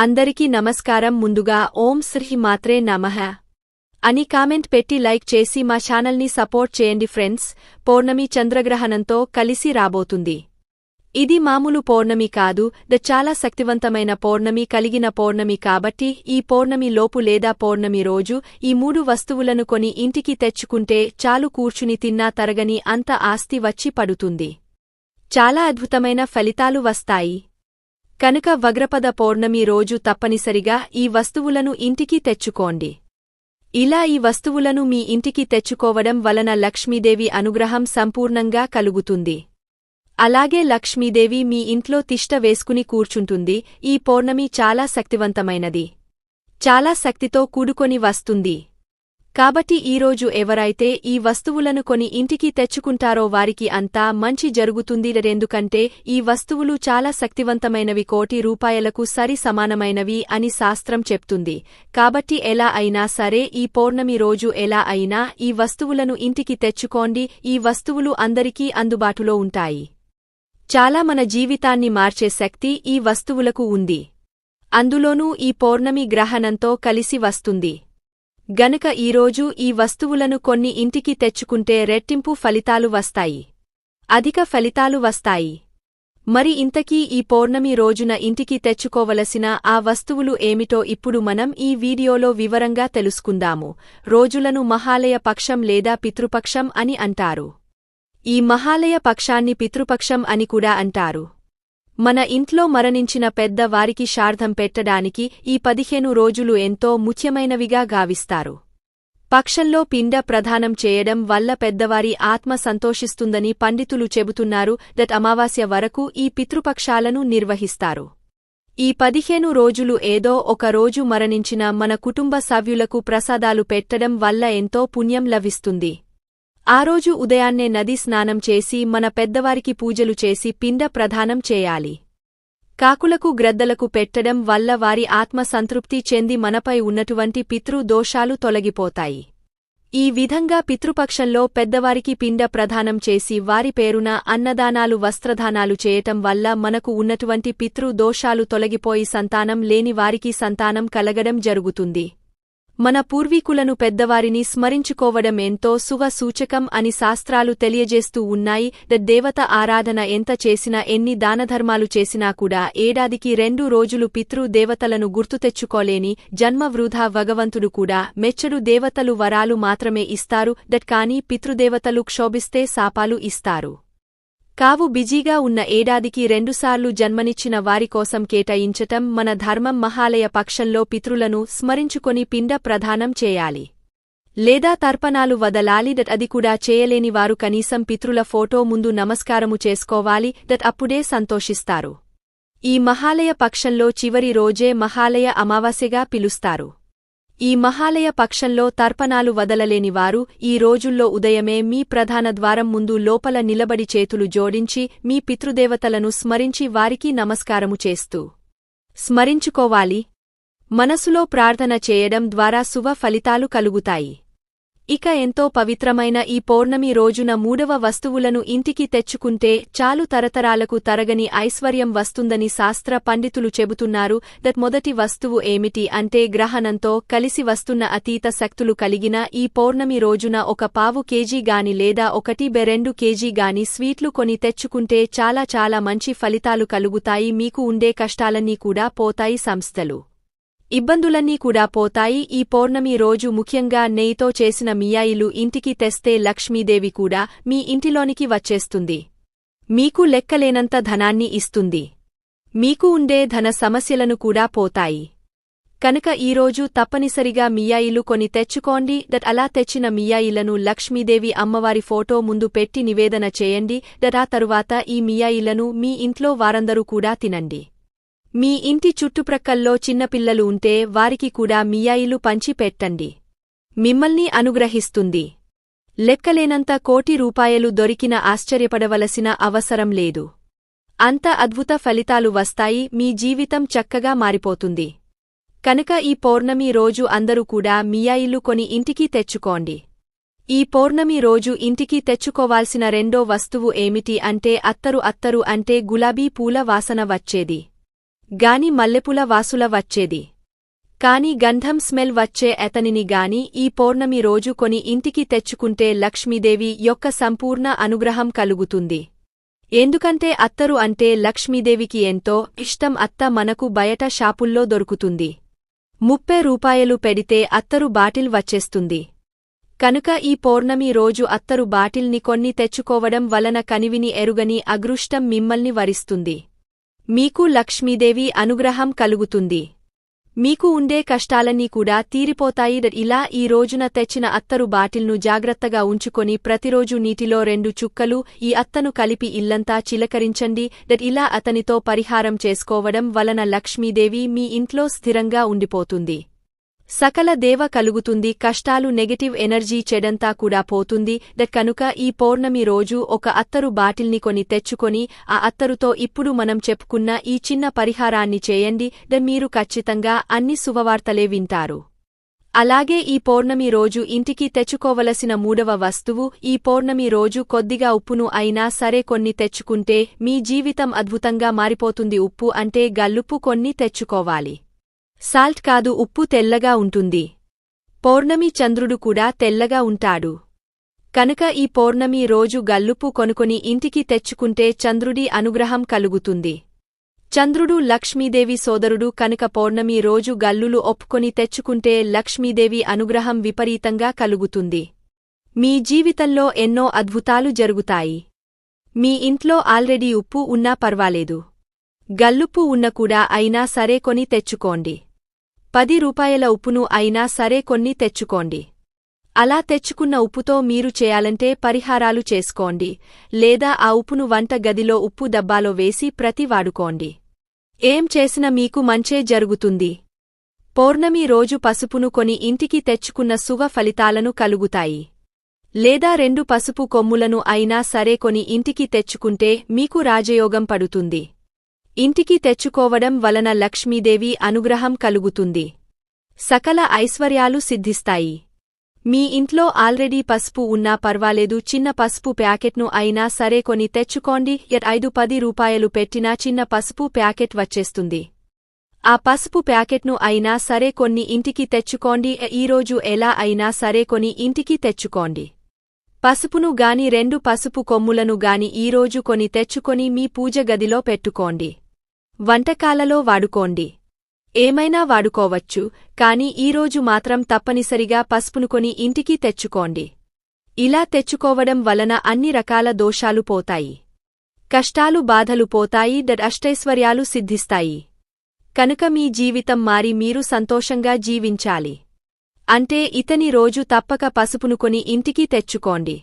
అందరికీ నమస్కారం. ముందుగా ఓం శ్రీ మాత్రే నమః. అని కామెంట్ పెట్టి లైక్ చేసి మా ఛానల్ని సపోర్ట్ చేయండి ఫ్రెండ్స్. పౌర్ణమి చంద్రగ్రహణంతో కలిసి రాబోతుంది. ఇది మామూలు పౌర్ణమి కాదు. ద చాలా శక్తివంతమైన పౌర్ణమి కలిగిన పౌర్ణమి కాబట్టి ఈ పౌర్ణమి లోపు లేదా పౌర్ణమి రోజు ఈ మూడు వస్తువులను కొని ఇంటికి తెచ్చుకుంటే చాలు కూర్చుని తిన్నా తరగని అంత ఆస్తి వచ్చి పడుతుంది. చాలా అద్భుతమైన ఫలితాలు వస్తాయి. కనుక వగ్రపద పౌర్ణమి రోజు తప్పనిసరిగా ఈ వస్తువులను ఇంటికి తెచ్చుకోండి. ఇలా ఈ వస్తువులను మీ ఇంటికి తెచ్చుకోవడం వలన లక్ష్మీదేవి అనుగ్రహం సంపూర్ణంగా కలుగుతుంది. అలాగే లక్ష్మీదేవి మీ ఇంట్లో తిష్ట వేసుకుని కూర్చుంటుంది. ఈ పౌర్ణమి చాలా శక్తివంతమైనది. చాలా శక్తితో కూడుకొని వస్తుంది. కాబట్టి ఈరోజు ఎవరైతే ఈ వస్తువులను కొని ఇంటికి తెచ్చుకుంటారో వారికి అంతా మంచి జరుగుతుంది రెందుకంటే ఈ వస్తువులు చాలా శక్తివంతమైనవి కోటి రూపాయలకు సరి సమానమైనవి అని శాస్త్రం చెప్తుంది. కాబట్టి ఎలా అయినా సరే ఈ పౌర్ణమి రోజు ఎలా అయినా ఈ వస్తువులను ఇంటికి తెచ్చుకోండి. ఈ వస్తువులు అందరికీ అందుబాటులో ఉంటాయి. చాలా మన జీవితాన్ని మార్చే శక్తి ఈ వస్తువులకు ఉంది. అందులోనూ ఈ పౌర్ణమి గ్రహణంతో కలిసి వస్తుంది. గనక ఈరోజు ఈ వస్తువులను కొన్ని ఇంటికి తెచ్చుకుంటే రెట్టింపు ఫలితాలు వస్తాయి. అధిక ఫలితాలు వస్తాయి. మరి ఇంతకీ ఈ పౌర్ణమి రోజున ఇంటికి తెచ్చుకోవలసిన ఆ వస్తువులు ఏమిటో ఇప్పుడు మనం ఈ వీడియోలో వివరంగా తెలుసుకుందాము. రోజులను మహాలయ పక్షం లేదా పితృపక్షం అని అంటారు. ఈ మహాలయ పక్షాన్ని పితృపక్షం అని కూడా అంటారు. మన ఇంట్లో మరణించిన పెద్ద వారికి శార్ధం పెట్టడానికి ఈ పదిహేను రోజులు ఎంతో ముఖ్యమైనవిగా గావిస్తారు. పక్షంలో పిండ ప్రదానం చేయడం వల్ల పెద్దవారి ఆత్మ సంతోషిస్తుందని పండితులు చెబుతున్నారు. దట్ అమావాస్య వరకు ఈ పితృపక్షాలను నిర్వహిస్తారు. ఈ పదిహేను రోజులు ఏదో ఒక రోజు మరణించిన మన కుటుంబ సభ్యులకు ప్రసాదాలు పెట్టడం వల్ల ఎంతో పుణ్యం లభిస్తుంది. ఆ రోజు ఉదయాన్నే నది స్నానం చేసి మన పెద్దవారికి పూజలు చేసి పిండ ప్రదానం చేయాలి. కాకులకు గ్రద్దలకు పెట్టడం వల్ల వారి ఆత్మ సంతృప్తి చెంది మనపై ఉన్నటువంటి పితృ దోషాలు తొలగిపోతాయి. ఈ విధంగా పితృపక్షంలో పెద్దవారికి పిండ ప్రదానం చేసి వారి పేరున అన్నదానాలు వస్త్రదానాలు చేయటం వల్ల మనకు ఉన్నటువంటి పితృ దోషాలు తొలగిపోయి సంతానం లేని వారికి సంతానం కలగడం జరుగుతుంది. మన పూర్వీకులను పెద్దవారిని స్మరించుకోవడం ఎంతో శుభ సూచకం అని శాస్త్రాలు తెలియజేస్తూ ఉన్నాయి. దేవత ఆరాధన ఎంత చేసినా ఎన్ని దానధర్మాలు చేసినా కూడా ఏడాదికి రెండు రోజులు పితృ దేవతలను గుర్తు తెచ్చుకోలేని జన్మ వృధా భగవంతుడు కూడా మెచ్చడు దేవతలు వరాలు మాత్రమే ఇస్తారు. దట్ కానీ పితృదేవతలు క్షోభిస్తే శాపాలు ఇస్తారు. కావు బిజీగా ఉన్న ఏడాదికి రెండుసార్లు జన్మనిచ్చిన వారికోసం కేటాయించటం మన ధర్మం మహాలయ పక్షంలో పితృలను స్మరించుకొని పిండ ప్రదానం చేయాలి. లేదా తర్పణాలు వదలాలి. దట్ అది కూడా చేయలేని వారు కనీసం పితృల ఫోటో ముందు నమస్కారము చేసుకోవాలి. దట్ అప్పుడే సంతోషిస్తారు. ఈ మహాలయ పక్షంలో చివరి రోజే మహాలయ అమావాస్యగా పిలుస్తారు. ఈ మహాలయ పక్షంలో తర్పణాలు వదలలేనివారు ఈ రోజుల్లో ఉదయమే మీ ప్రధాన ద్వారం ముందు లోపల నిలబడి చేతులు జోడించి మీ పితృదేవతలను స్మరించి వారికి నమస్కారము చేస్తూ స్మరించుకోవాలి. మనసులో ప్రార్థన చేయడం ద్వారా శుభ ఫలితాలు కలుగుతాయి. ఇక ఎంతో పవిత్రమైన ఈ పౌర్ణమి రోజున మూడవ వస్తువులను ఇంటికి తెచ్చుకుంటే చాలు తరతరాలకు తరగని ఐశ్వర్యం వస్తుందని శాస్త్ర పండితులు చెబుతున్నారు. దట్ మొదటి వస్తువు ఏమిటి అంటే గ్రహణంతో కలిసి వస్తున్న అతీత శక్తులు కలిగిన ఈ పౌర్ణమి రోజున ఒక పావు కేజీ గాని లేదా ఒకటి బెరెండు కేజీ గాని స్వీట్లు కొని తెచ్చుకుంటే చాలా చాలా మంచి ఫలితాలు కలుగుతాయి. మీకు ఉండే కష్టాలన్నీ కూడా పోతాయి సంస్థలు. ఇబ్బందులన్నీ కూడా పోతాయి. ఈ పౌర్ణమి రోజు ముఖ్యంగా నెయ్యితో చేసిన మియాయిలు ఇంటికి తెస్తే లక్ష్మీదేవి కూడా మీ ఇంటిలోనికి వచ్చేస్తుంది. మీకు లెక్కలేనంత ధనాన్ని ఇస్తుంది. మీకు ఉండే ధన సమస్యలను కూడా పోతాయి. కనుక ఈరోజు తప్పనిసరిగా మియాయిలు కొని తెచ్చుకోండి. దట్ అలా తెచ్చిన మియాయిలను లక్ష్మీదేవి అమ్మవారి ఫోటో ముందు పెట్టి నివేదన చేయండి. దట్ ఆ తరువాత ఈ మియాయిలను మీ ఇంట్లో వారందరూ కూడా తినండి. మీ ఇంటి చుట్టుప్రక్కల్లో చిన్నపిల్లలు ఉంటే వారికి కూడా మియాయిలు పంచి పెట్టండి. మిమ్మల్ని అనుగ్రహిస్తుంది. లెక్కలేనంత కోటి రూపాయలు దొరికిన ఆశ్చర్యపడవలసిన అవసరం లేదు. అంత అద్భుత ఫలితాలు వస్తాయి మీ జీవితం చక్కగా మారిపోతుంది. కనుక ఈ పౌర్ణమి రోజు అందరూ కూడా మియాయిలు కొని ఇంటికి తెచ్చుకోండి. ఈ పౌర్ణమి రోజు ఇంటికి తెచ్చుకోవాల్సిన రెండో వస్తువు ఏమిటి అంటే అత్తరు అత్తరు అంటే గులాబీ పూల వాసన వచ్చేది. గాని మల్లెపూల వాసుల వచ్చేది. కాని గంధం స్మెల్ వచ్చే అతనిని గాని ఈ పౌర్ణమి రోజు కొని ఇంటికి తెచ్చుకుంటే లక్ష్మీదేవి యొక్క సంపూర్ణ అనుగ్రహం కలుగుతుంది. ఎందుకంటే అత్తరు అంటే లక్ష్మీదేవికి ఎంతో ఇష్టం అత్త మనకు బయట షాపుల్లో దొరుకుతుంది. ముప్పై రూపాయలు పెడితే అత్తరు బాటిల్ వచ్చేస్తుంది. కనుక ఈ పౌర్ణమి రోజు అత్తరు బాటిల్ని కొన్ని తెచ్చుకోవడం వలన కనివిని ఎరుగని అగృష్టం మిమ్మల్ని వరిస్తుంది. మీకు లక్ష్మీదేవి అనుగ్రహం కలుగుతుంది. మీకు ఉండే కష్టాలన్నీ కూడా తీరిపోతాయి. ఇలా ఈ రోజున తెచ్చిన అత్తరు బాటిల్ను జాగ్రత్తగా ఉంచుకొని ప్రతిరోజు నీటిలో రెండు చుక్కలు ఈ అత్తను కలిపి ఇల్లంతా చిలకరించండి. డట్ ఇలా అతనితో పరిహారం చేసుకోవడం వలన లక్ష్మీదేవి మీ ఇంట్లో స్థిరంగా ఉండిపోతుంది. సకల దేవ కలుగుతుంది కష్టాలు నెగటివ్ ఎనర్జీ చెడంతా కూడా పోతుంది. ద కనుక ఈ పౌర్ణమి రోజు ఒక అత్తరు బాటిల్ని కొని తెచ్చుకొని ఆ అత్తరుతో ఇప్పుడు మనం చెప్పుకున్న ఈ చిన్న పరిహారాన్ని చేయండి. ద మీరు ఖచ్చితంగా అన్ని శుభవార్తలే వింటారు. అలాగే ఈ పౌర్ణమి రోజు ఇంటికి తెచ్చుకోవలసిన మూడవ వస్తువు ఈ పౌర్ణమి రోజు కొద్దిగా ఉప్పును అయినా సరే కొన్ని తెచ్చుకుంటే మీ జీవితం అద్భుతంగా మారిపోతుంది. ఉప్పు అంటే గల్లుప్పు కొన్ని తెచ్చుకోవాలి. సాల్ట్ కాదు ఉప్పు తెల్లగా ఉంటుంది. పౌర్ణమి చంద్రుడు కూడా తెల్లగా ఉంటాడు. కనుక ఈ పౌర్ణమి రోజు గల్లుపు కొనుకొని ఇంటికి తెచ్చుకుంటే చంద్రుడి అనుగ్రహం కలుగుతుంది. చంద్రుడు లక్ష్మీదేవి సోదరుడు కనుక పౌర్ణమి రోజు గల్లులు ఒప్పుకొని తెచ్చుకుంటే లక్ష్మీదేవి అనుగ్రహం విపరీతంగా కలుగుతుంది. మీ జీవితంలో ఎన్నో అద్భుతాలు జరుగుతాయి. మీ ఇంట్లో ఆల్రెడీ ఉప్పు ఉన్నా పర్వాలేదు. గల్లుప్పు ఉన్న కూడా అయినా సరే కొని తెచ్చుకోండి. పది రూపాయల ఉప్పును అయినా సరే కొన్ని తెచ్చుకోండి. అలా తెచ్చుకున్న ఉప్పుతో మీరు చేయాలంటే పరిహారాలు చేసుకోండి లేదా ఆ ఉప్పును వంట గదిలో ఉప్పు డబ్బాలో వేసి ప్రతి వాడుకోండి. ఏం చేసినా మీకు మంచే జరుగుతుంది. పౌర్ణమి రోజు పసుపును కొని ఇంటికి తెచ్చుకున్న శుభ ఫలితాలను కలుగుతాయి. లేదా రెండు పసుపు కొమ్ములను అయినా సరే కొని ఇంటికి తెచ్చుకుంటే మీకు రాజయోగం పడుతుంది. ఇంటికి తెచ్చుకోవడం వలన లక్ష్మీదేవి అనుగ్రహం కలుగుతుంది. సకల ఐశ్వర్యాలు సిద్ధిస్తాయి. మీ ఇంట్లో ఆల్రెడీ పసుపు ఉన్నా పర్వాలేదు చిన్న పసుపు ప్యాకెట్ను అయినా సరే కొని తెచ్చుకోండి. ఎట్ ఐదు పది రూపాయలు పెట్టినా చిన్న పసుపు ప్యాకెట్ వచ్చేస్తుంది. ఆ పసుపు ప్యాకెట్ను అయినా సరే కొన్ని ఇంటికి తెచ్చుకోండి. ఈరోజు ఎలా అయినా సరే కొని ఇంటికి తెచ్చుకోండి. పసుపును గాని రెండు పసుపు కొమ్ములను గాని ఈరోజు కొని తెచ్చుకొని మీ పూజ గదిలో పెట్టుకోండి. వంటకాలలో వాడుకోండి. ఏమైనా వాడుకోవచ్చు కాని ఈరోజు మాత్రం తప్పనిసరిగా పసుపును కొని ఇంటికి తెచ్చుకోండి. ఇలా తెచ్చుకోవడం వలన అన్ని రకాల దోషాలు పోతాయి. కష్టాలు బాధలు పోతాయి డర్ అష్టైశ్వర్యాలు సిద్ధిస్తాయి. కనుక మీ జీవితం మారి మీరు సంతోషంగా జీవించాలి. అంటే ఇతని రోజు తప్పక పసుపును కొని ఇంటికి తెచ్చుకోండి.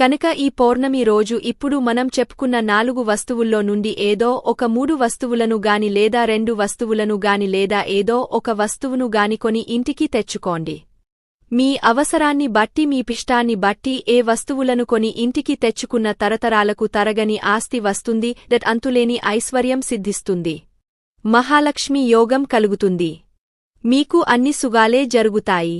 కనుక ఈ పౌర్ణమి రోజు ఇప్పుడు మనం చెప్పుకున్న నాలుగు వస్తువుల్లో నుండి ఏదో ఒక మూడు వస్తువులను గాని లేదా రెండు వస్తువులను గాని లేదా ఏదో ఒక వస్తువును గాని కొని ఇంటికి తెచ్చుకోండి. మీ అవసరాన్ని బట్టి మీ పిష్టాన్ని బట్టి ఏ వస్తువులను కొని ఇంటికి తెచ్చుకున్న తరతరాలకు తరగని ఆస్తి వస్తుంది దట్ అంతులేని ఐశ్వర్యం సిద్ధిస్తుంది. మహాలక్ష్మి యోగం కలుగుతుంది. మీకు అన్ని సుగాలే జరుగుతాయి.